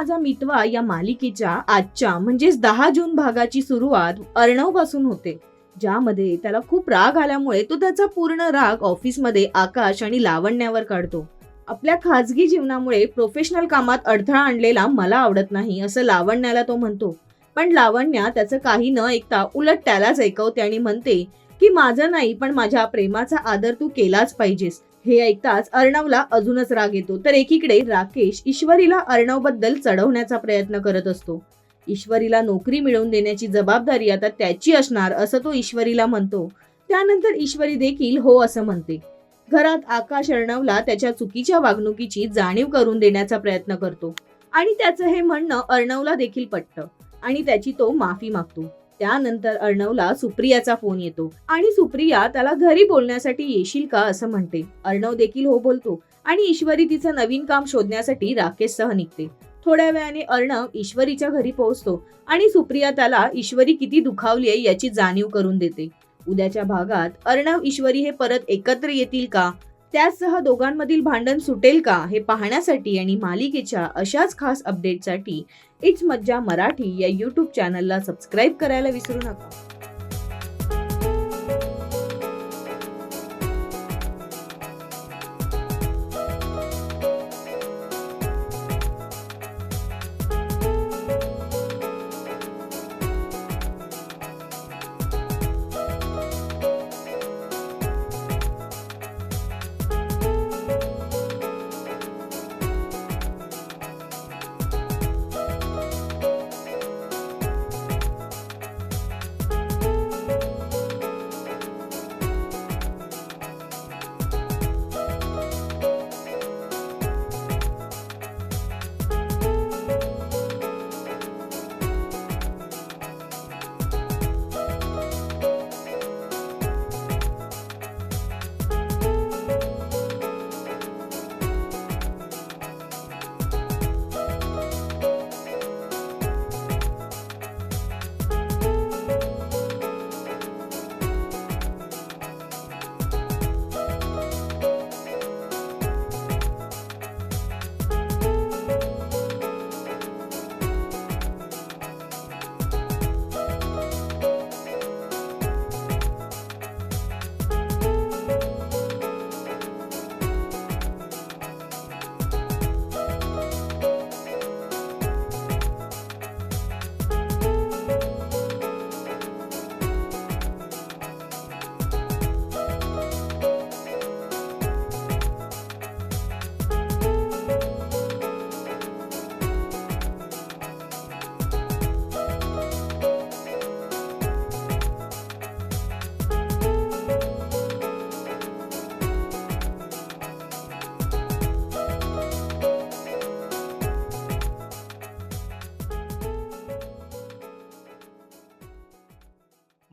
माझा मितवा या मालिकेच्या आजच्या म्हणजेच दहा जून भागाची सुरुवात अर्णवपासून होते ज्यामध्ये त्याला खूप राग आल्यामुळे तो त्याचा पूर्ण राग ऑफिसमध्ये आकाश आणि लावण्यावर काढतो. आपल्या खाजगी जीवनामुळे प्रोफेशनल कामात अडथळा आणलेला मला आवडत नाही असं लावण्याला तो म्हणतो. पण लावण्या त्याचं काही न ऐकता उलट त्यालाच ऐकवते आणि म्हणते की माझं नाही पण माझ्या प्रेमाचा आदर तू केलाच पाहिजेस. हे ऐकताच अर्णवला अजूनच राग येतो. तर एकीकडे राकेश ईश्वरीला अर्णवबद्दल चढवण्याचा प्रयत्न करत असतो. ईश्वरीला नोकरी मिळवून देण्याची जबाबदारी आता त्याची असणार असं तो ईश्वरीला म्हणतो. त्यानंतर ईश्वरी देखील हो असं म्हणते. घरात आकाश अर्णवला त्याच्या चुकीच्या वागणुकीची जाणीव करून देण्याचा प्रयत्न करतो. आणि त्याचं हे म्हणणं अर्णवला देखील पटतं. आणि त्याची तो माफी मागतो. त्यानंतर अर्णवला सुप्रियाचा फोन येतो आणि सुप्रिया त्याला घरी बोलण्यासाठी येशील का असं म्हणते. अर्णव देखील हो बोलतो आणि ईश्वरी तिचं नवीन काम शोधण्यासाठी राकेशसह निघते. थोड्या वेळाने अर्णव ईश्वरीच्या घरी पोहोचतो आणि सुप्रिया त्याला ईश्वरी किती दुखावली आहे याची जाणीव करून देते. उद्याच्या भागात अर्णव ईश्वरी हे परत एकत्र येतील का? त्यासह दोघांमधील भांडण सुटेल का हे पाहण्यासाठी आणि मालिकेच्या अशाच खास अपडेटसाठी इट्स मज्जा मराठी या यूट्यूब चॅनलला सबस्क्राईब करायला विसरू नका.